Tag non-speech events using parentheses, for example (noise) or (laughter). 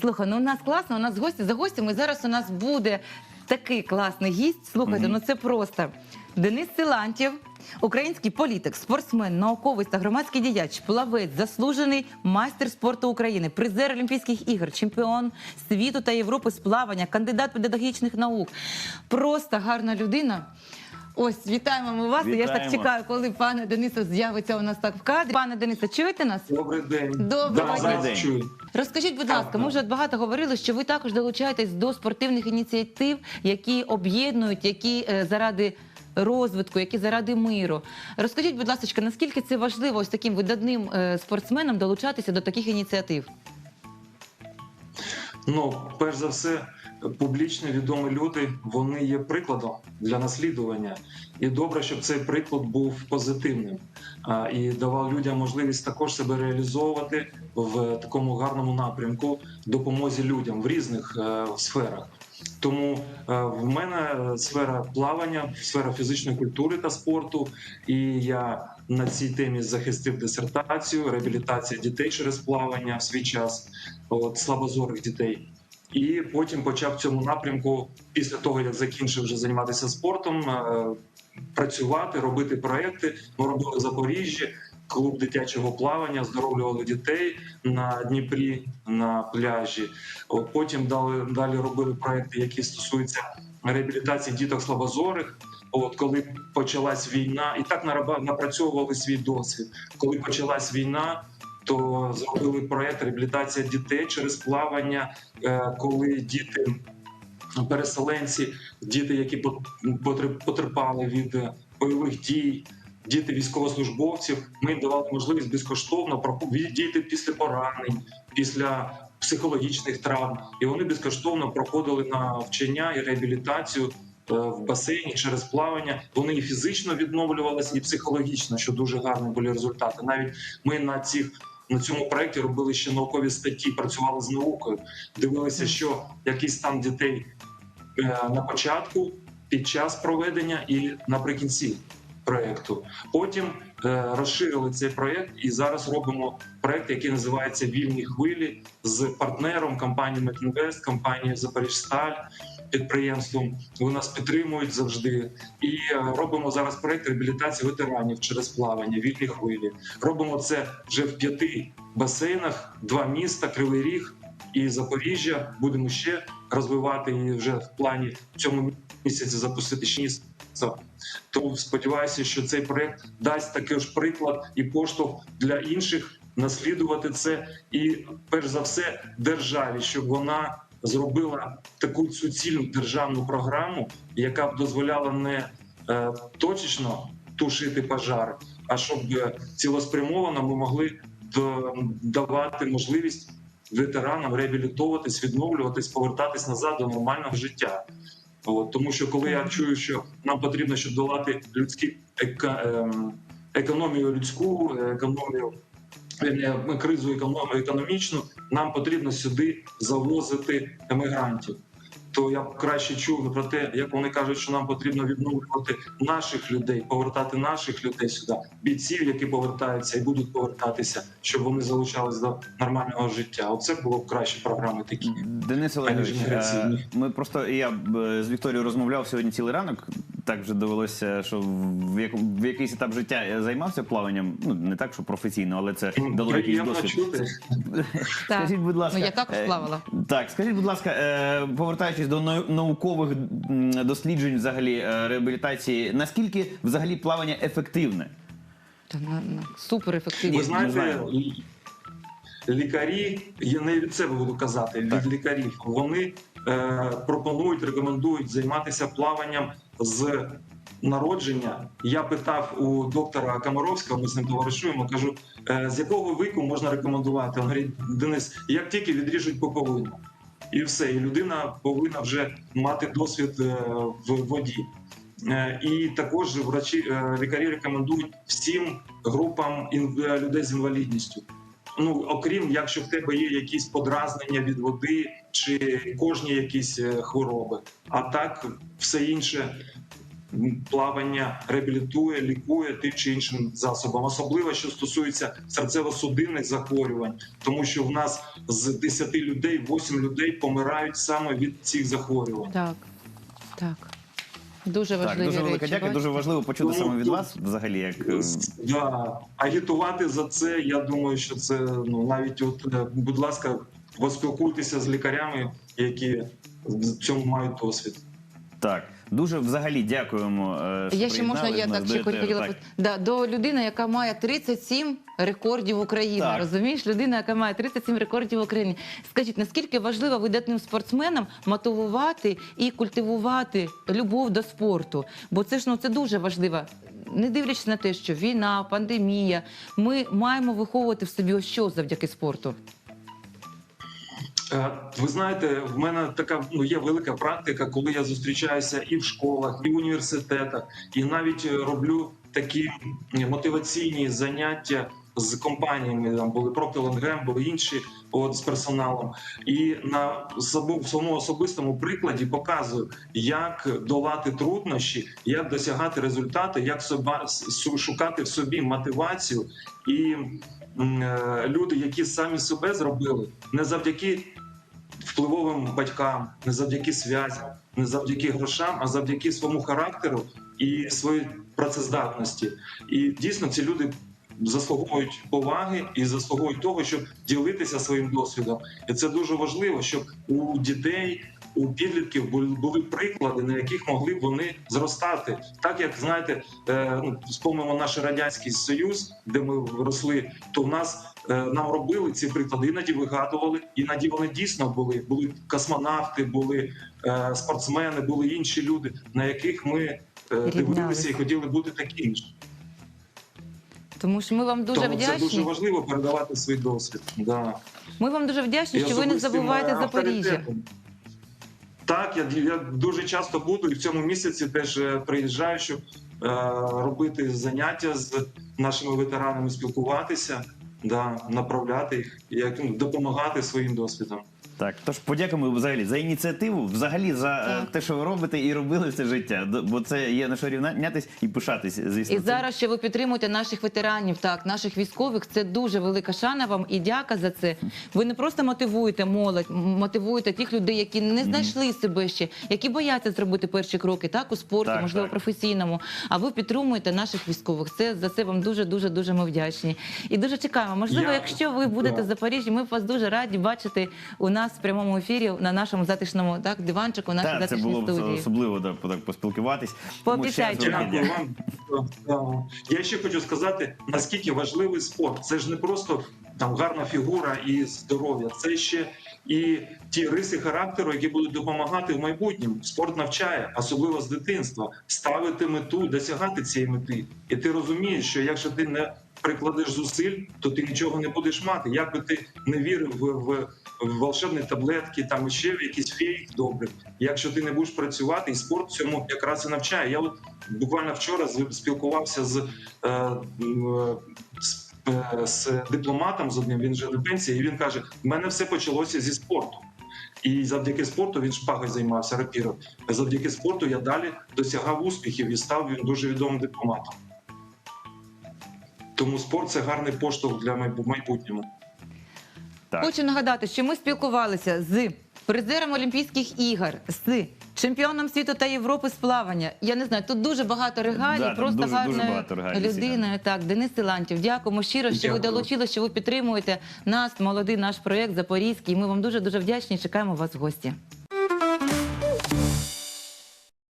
Слухай, ну у нас класно, у нас гості за гостями. Зараз у нас буде такий класний гість. Слухайте, ну це просто Денис Силантєв, український політик, спортсмен, науковець та громадський діяч, плавець, заслужений майстер спорту України, призер Олімпійських ігор, чемпіон світу та Європи з плавання, кандидат педагогічних наук. Просто гарна людина. Ось вітаємо ми вас. Я ж так Вітаємо. чекаю, коли пане Денисо з'явиться у нас так в кадрі. Пане Денисе, чуєте нас? Добрий день. Доброго Да, День. чую. Розкажіть, будь ласка, ми вже багато говорили, що ви також долучаєтесь до спортивних ініціатив, які об'єднують, які е, заради розвитку, які заради миру. Розкажіть, будь ласка, наскільки це важливо ось таким видатним е, спортсменам долучатися до таких ініціатив? Ну, перш за все, публічно відомі люди вони є прикладом для наслідування. І добре, щоб цей приклад був позитивним і давав людям можливість також себе реалізовувати в такому гарному напрямку допомозі людям в різних е, сферах. Тому е, в мене сфера плавання, сфера фізичної культури та спорту, і я на цій темі захистив дисертацію, реабілітація дітей через плавання в свій час, от слабозорих дітей. І потім почав цьому напрямку, після того як закінчив вже займатися спортом, е, працювати, робити проекти. Ми робили в Запоріжжі, клуб дитячого плавання, оздоровлювали дітей на Дніпрі на пляжі. От потім дали далі робили проекти, які стосуються реабілітації діток слабозорих. От коли почалась війна, і так напрацьовували свій досвід. Коли почалась війна, то зробили проект реабілітація дітей через плавання, е, коли діти переселенці, діти, які пот- потерпали від бойових дій, діти військовослужбовців. Ми давали можливість безкоштовно віддіти після поранень, після психологічних травм, і вони безкоштовно проходили навчання і реабілітацію. е, В басейні через плавання вони і фізично відновлювалися, і психологічно, що дуже гарні були результати. Навіть ми на цих на цьому проєкті робили ще наукові статті, працювали з наукою, дивилися, що який стан дітей е, на початку, під час проведення і наприкінці проєкту. Потім розширили цей проєкт і зараз робимо проєкт, який називається Вільні хвилі з партнером компанією Метінвест, компанією Запоріжсталь. Підприємством вони нас підтримують завжди, і е, робимо зараз проєкт реабілітації ветеранів через плавання, вільні хвилі. Робимо це вже в п'яти басейнах, два міста, Кривий Ріг і Запоріжжя. Будемо ще розвивати і вже в плані в цьому місяці запустити ще місто. Тому сподіваюся, що цей проект дасть такий ж приклад і поштовх для інших наслідувати це, і перш за все державі, щоб вона зробила таку суцільну державну програму, яка б дозволяла не е, точечно тушити пожари, а щоб е, цілеспрямовано ми могли до- давати можливість ветеранам реабілітовуватись, відновлюватись, повертатись назад до нормального життя. От, тому що коли я чую, що нам потрібно, щоб долати людські ека, ем, економію людську, економію е, кризу економ- економічну, нам потрібно сюди завозити емігрантів. То я б краще чув про те, як вони кажуть, що нам потрібно відновлювати наших людей, повертати наших людей сюди, бійців, які повертаються і будуть повертатися, щоб вони залучались до нормального життя. Оце було б краще програми такі. Денис Олегович, е, ми просто я е, з Вікторією розмовляв сьогодні цілий ранок. Так вже довелося, що в, як, в якийсь етап життя я займався плаванням. Ну не так, що професійно, але це дало якийсь досвід. (laughs) Скажіть, будь ласка, Ну я також е, плавала. Так, скажіть, будь ласка, е, повертаючись до наукових досліджень, взагалі е, реабілітації, наскільки взагалі плавання ефективне? Та, на- на- Супер Ви ефективно. не знаєте, лікарі, я не від себе буду казати, від лікарів. Вони е, пропонують, рекомендують займатися плаванням з народження. Я питав у доктора Комаровського, ми з ним товаришуємо. Кажу, е, з якого віку можна рекомендувати? Він говорить, Денис, як тільки відріжуть поповину. І все, і людина повинна вже мати досвід е, в воді. Е, І також врачі лікарі рекомендують всім групам людей з інвалідністю. Ну окрім якщо в тебе є якісь подразнення від води чи кожні якісь е, хвороби. А так все інше плавання реабілітує, лікує тим чи іншим засобом, особливо що стосується серцево-судинних захворювань, тому що в нас з 10 людей 8 людей помирають саме від цих захворювань. Так, так. Дуже Так, важливі дуже велика речі. дяка. Дуже важливо почути саме від вас, взагалі, як е, Да. Агітувати за це, я думаю, що це ну навіть от, е, будь ласка, поспілкуйтеся з лікарями, які в цьому мають досвід. так. Дуже взагалі дякуємо. е, що Я ще можна, я так ще хотіла да, до людини, яка має 37 рекордів України. Так. Розумієш, людина, яка має 37 рекордів України. Скажіть, наскільки важливо видатним спортсменам мотивувати і культивувати любов до спорту? Бо це ж ну це дуже важливо. Не дивлячись на те, що війна, пандемія, ми маємо виховувати в собі ось що завдяки спорту. Е, Ви знаєте, в мене така ну є велика практика, коли я зустрічаюся і в школах, і в університетах, і навіть е, роблю такі мотиваційні заняття з компаніями. Там були Procter були інші от з персоналом. І на своєму особистому прикладі показую, як долати труднощі, як досягати результати, як соба шукати в собі мотивацію і люди, які самі себе зробили, не завдяки впливовим батькам, не завдяки зв'язям, не завдяки грошам, а завдяки своєму характеру і своїй працездатності. І дійсно ці люди заслуговують поваги і заслуговують того, щоб ділитися своїм досвідом. І це дуже важливо, щоб у дітей. У підлітків були, приклади, на яких могли б вони зростати. Так як знаєте, е, ну, спомнимо наш радянський союз, де ми росли, то в нас е, нам робили ці приклади, іноді вигадували, іноді вони дійсно були. Були космонавти, були е, спортсмени, були інші люди, на яких ми дивилися і хотіли бути такими ж. Тому що ми вам дуже Тому це дуже важливо передавати свій досвід. Да. Ми вам дуже вдячні, І що ви не забуваєте Запоріжжя. Так, я, я дуже часто буду і в цьому місяці теж е, приїжджаю, щоб е, робити заняття з нашими ветеранами, спілкуватися, да, направляти їх, як, ну, допомагати своїм досвідом. Так, тож подякуємо взагалі за ініціативу, взагалі за е, Так. те, що ви робите і робили все життя. Бо це є на що рівнятись і пишатись, звісно. І цим. зараз ще ви підтримуєте наших ветеранів, так наших військових. Це дуже велика шана вам і дяка за це. Ви не просто мотивуєте молодь, мотивуєте тих людей, які не знайшли себе ще, які бояться зробити перші кроки, так у спорті, Так, можливо, так. професійному. А ви підтримуєте наших військових. Це за це вам дуже дуже дуже ми вдячні. І дуже чекаємо. Можливо, Я- якщо ви будете Да. в Запоріжжі, ми б вас дуже раді бачити у нас в прямому ефірі на нашому затишному так диванчику, наші нашій Так, це було студії. особливо да, так, поспілкуватись. Пообіцяйте велике Дякую вам. Да. Я ще хочу сказати, наскільки важливий спорт. Це ж не просто там гарна фігура і здоров'я, це ще і ті риси характеру, які будуть допомагати в майбутньому. Спорт навчає, особливо з дитинства, ставити мету, досягати цієї мети. І ти розумієш, що якщо ти не прикладеш зусиль, то ти нічого не будеш мати. Як би ти не вірив в, в, волшебні таблетки, там ще в якісь феї добрі. Якщо ти не будеш працювати, і спорт цьому якраз і навчає. Я от буквально вчора з- спілкувався з, е, з, е, з дипломатом з одним. Він вже на пенсії, і він каже: в мене все почалося зі спорту. І завдяки спорту він шпагою займався рапіром. Завдяки спорту я далі досягав успіхів і став він дуже відомим дипломатом. Тому спорт це гарний поштовх для майбутнього. Так. Хочу нагадати, що ми спілкувалися з призером Олімпійських ігор, з чемпіоном світу та Європи з плавання. Я не знаю, тут дуже багато регалій, Да, там просто дуже- дуже гарною багато регалій людиною. Так, Денис Силантів. Дякуємо щиро, що ви Дякую. долучилися, що ви підтримуєте нас, молодий наш проєкт Запорізький. Ми вам дуже дуже вдячні. Чекаємо вас в гості.